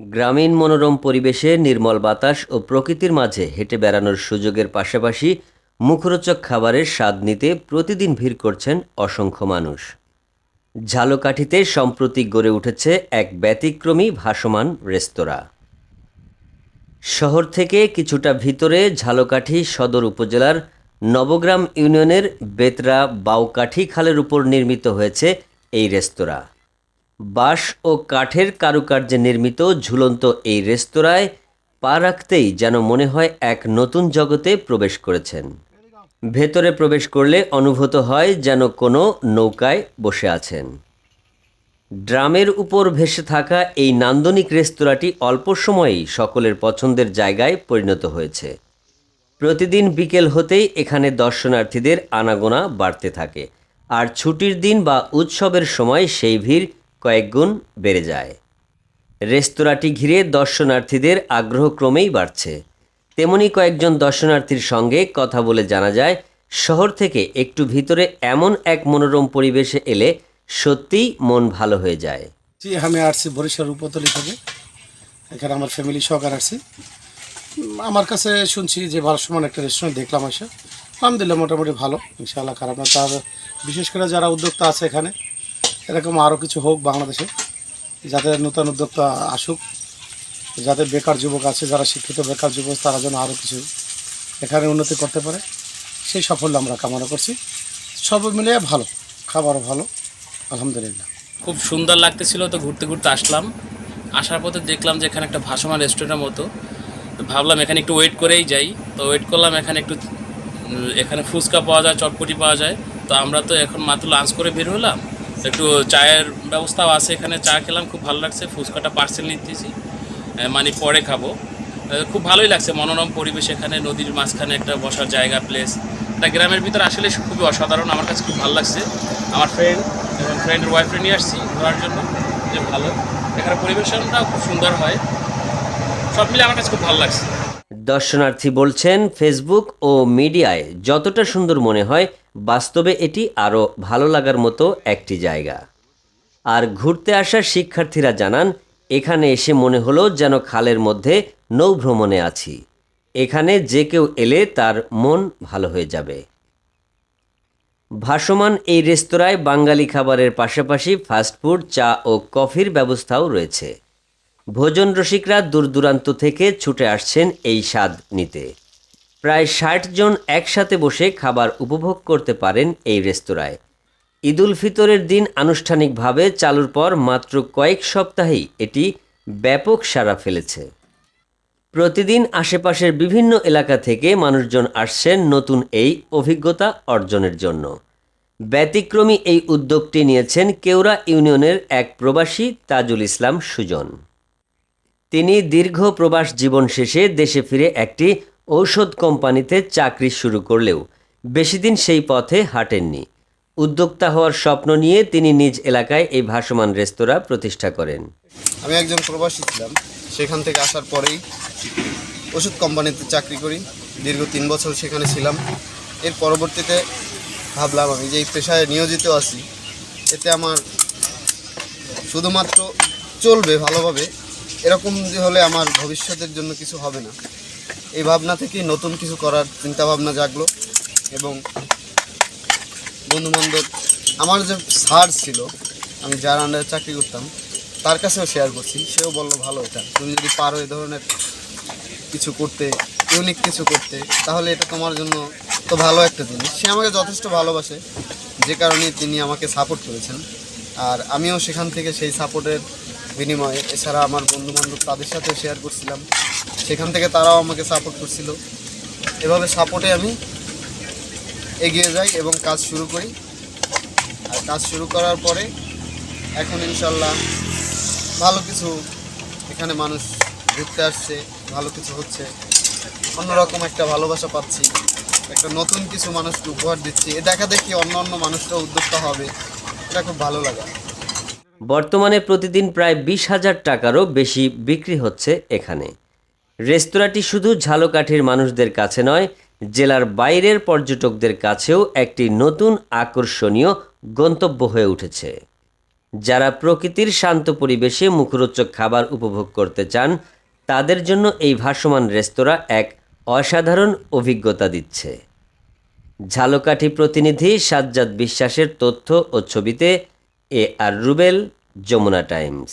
গ্রামীণ মনোরম পরিবেশে নির্মল বাতাস ও প্রকৃতির মাঝে হেঁটে বেড়ানোর সুযোগের পাশাপাশি মুখরোচক খাবারের স্বাদ নিতে প্রতিদিন ভিড় করছেন অসংখ্য মানুষ। ঝালকাঠিতে সম্প্রতি গড়ে উঠেছে এক ব্যতিক্রমী ভাসমান রেস্তোরাঁ। শহর থেকে কিছুটা ভিতরে ঝালকাঠি সদর উপজেলার নবগ্রাম ইউনিয়নের বেতরা বাউকাঠি খালের উপর নির্মিত হয়েছে এই রেস্তোরাঁ। বাঁশ ও কাঠের কারুকার্যে নির্মিত ঝুলন্ত এই রেস্তোরাঁয় পা রাখতেই যেন মনে হয় এক নতুন জগতে প্রবেশ করেছেন। ভেতরে প্রবেশ করলে অনুভূত হয় যেন কোনো নৌকায় বসে আছেন। ড্রামের উপর ভেসে থাকা এই নান্দনিক রেস্তোরাঁটি অল্প সময়েই সকলের পছন্দের জায়গায় পরিণত হয়েছে। প্রতিদিন বিকেল হতেই এখানে দর্শনার্থীদের আনাগোনা বাড়তে থাকে। আর ছুটির দিন বা উৎসবের সময় সেই ভিড় কয়েকগুণ বেড়ে যায়। রেস্তোরাঁটি ঘিরে দর্শনার্থীদের আগ্রহ ক্রমেই বাড়ছে। তেমনি কয়েকজন দর্শনার্থীর সঙ্গে কথা বলে জানা যায়, শহর থেকে একটু ভিতরে এমন এক মনোরম পরিবেশে এলে সত্যিই মন ভালো হয়ে যায়। জি, আমি আসছি বরিশাল উপতলি থেকে। এখানে আমার ফ্যামিলি সহকার আসছি। আমার কাছে শুনছি যে ভালো সমান একটা রেস্টুরেন্ট দেখলাম এসে। আলহামদুলিল্লাহ, মোটামুটি ভালো। ইনশাআল্লাহ খারাপ না। তার, বিশেষ করে যারা উদ্যোক্তা আছে এখানে এরকম আরও কিছু হোক বাংলাদেশে, যাতে নতুন উদ্যোক্তা আসুক, যাতে বেকার যুবক আছে, যারা শিক্ষিত বেকার যুবক তারা যেন আরও কিছু এখানে উন্নতি করতে পারে। সেই সাফল্য আমরা কামনা করছি। সব মিলিয়ে ভালো, খাবারও ভালো, আলহামদুলিল্লাহ। খুব সুন্দর লাগতেছিল তো ঘুরতে ঘুরতে আসলাম। আসার পথে দেখলাম যে এখানে একটা ভাসমান রেস্টুরেন্টের মতো। ভাবলাম এখানে একটু ওয়েট করেই যাই। তো ওয়েট করলাম এখানে একটু এখানে ফুচকা পাওয়া যায়, চটপটি পাওয়া যায়। তো আমরা তো এখন মাত্র লাঞ্চ করে বের হলাম। একটু চায়ের ব্যবস্থাও আছে এখানে। চা খেলাম, খুব ভালো লাগছে। ফুচকাটা পার্সেল নিতেছি। মানে পরে খাব। খুব ভালোই লাগছে। মনোরম পরিবেশ এখানে, নদীর মাঝখানে একটা বসার জায়গা প্লেস এটা গ্রামের ভিতরে আসলে খুবই অসাধারণ। আমার কাছে খুব ভালো লাগছে। আমার ফ্রেন্ড এবং ফ্রেন্ডের ওয়াইফরে নিয়ে আসছি ঘোরার জন্য। যে ভালো। এখানে পরিবেশনটাও খুব সুন্দর হয়। সব মিলে আমার কাছে খুব ভালো লাগছে। দর্শনার্থী বলছেন ফেসবুক ও মিডিয়ায় যতটা সুন্দর মনে হয় বাস্তবে এটি আরও ভালো লাগার মতো একটি জায়গা। আর ঘুরতে আসা শিক্ষার্থীরা জানান, এখানে এসে মনে হলো যেন খালের মধ্যে নৌভ্রমণে আছি। এখানে যে কেউ এলে তার মন ভালো হয়ে যাবে। ভাসমান এই রেস্তোরাঁয় বাঙালি খাবারের পাশাপাশি ফাস্টফুড চা ও কফির ব্যবস্থাও রয়েছে। ভোজন রসিকরা দূর দূরান্ত থেকে ছুটে আসছেন এই স্বাদ নিতে। প্রায় ষাট জন একসাথে বসে খাবার উপভোগ করতে পারেন এই রেস্তোরাঁয়। ঈদুল ফিতরের দিন আনুষ্ঠানিকভাবে চালুর পর মাত্র কয়েক সপ্তাহেই এটি ব্যাপক সাড়া ফেলেছে। প্রতিদিন আশেপাশের বিভিন্ন এলাকা থেকে মানুষজন আসছেন নতুন এই অভিজ্ঞতা অর্জনের জন্য। ব্যতিক্রমী এই উদ্যোগটি নিয়েছেন কেওড়া ইউনিয়নের এক প্রবাসী তাজুল ইসলাম সুজন। তিনি দীর্ঘ প্রবাস জীবন শেষে দেশে ফিরে একটি ঔষধ কোম্পানিতে চাকরি শুরু করলেও বেশিদিন সেই পথে হাঁটেননি। উদ্যোক্তা হওয়ার স্বপ্ন নিয়ে তিনি নিজ এলাকায় এই ভাসমান রেস্তোরাঁ প্রতিষ্ঠা করেন। আমি একজন প্রবাসী ছিলাম। সেখান থেকে আসার পরেই ওষুধ কোম্পানিতে চাকরি করি। দীর্ঘ তিন বছর সেখানে ছিলাম। এর পরবর্তীতে ভাবলাম আমি যে এই পেশায় নিয়োজিত আছি, এতে আমার শুধুমাত্র চলবে ভালোভাবে, এরকম যে হলে আমার ভবিষ্যতের জন্য কিছু হবে না। এই ভাবনা থেকেই নতুন কিছু করার চিন্তাভাবনা জাগলো এবং বন্ধুবান্ধব, আমার যে স্যার ছিল, আমি যার আন্ডারে চাকরি করতাম, তার কাছেও শেয়ার করছি। সেও বলল, ভালো এটা। তুমি যদি পারো এই ধরনের কিছু করতে ইউনিক কিছু করতে, তাহলে এটা তোমার জন্য তো ভালো একটা জিনিস। সে আমাকে যথেষ্ট ভালোবাসে, যে কারণে তিনি আমাকে সাপোর্ট করেছেন। আর আমিও সেখান থেকে সেই সাপোর্টের বিনিময়ে। এছাড়া আমার বন্ধু বান্ধব তাদের সাথে শেয়ার করছিলাম। সেখান থেকে তারাও আমাকে সাপোর্ট করছিল। এভাবে সাপোর্টে আমি এগিয়ে যাই এবং কাজ শুরু করি। আর কাজ শুরু করার পরে এখন ইনশাল্লাহ ভালো কিছু এখানে মানুষ ঘুরতে আসছে, ভালো কিছু হচ্ছে। অন্যরকম একটা ভালোবাসা পাচ্ছি। একটা নতুন কিছু মানুষকে উপহার দিচ্ছি। এ দেখা দেখি অন্য অন্য মানুষরা উদ্যোক্তা হবে। এটা খুব ভালো লাগা। বর্তমানে প্রতিদিন প্রায় বিশ হাজার টাকারও বেশি বিক্রি হচ্ছে এখানে। রেস্তোরাঁটি শুধু ঝালকাঠির মানুষদের কাছে নয়, জেলার বাইরের পর্যটকদের কাছেও একটি নতুন আকর্ষণীয় গন্তব্য হয়ে উঠেছে। যারা প্রকৃতির শান্ত পরিবেশে মুখরোচক খাবার উপভোগ করতে চান, তাদের জন্য এই ভাসমান রেস্তোরাঁ এক অসাধারণ অভিজ্ঞতা দিচ্ছে। ঝালকাঠি প্রতিনিধি সাজ্জাদ বিশ্বাসের তথ্য ও ছবিতে A R Rubel Jamuna Times.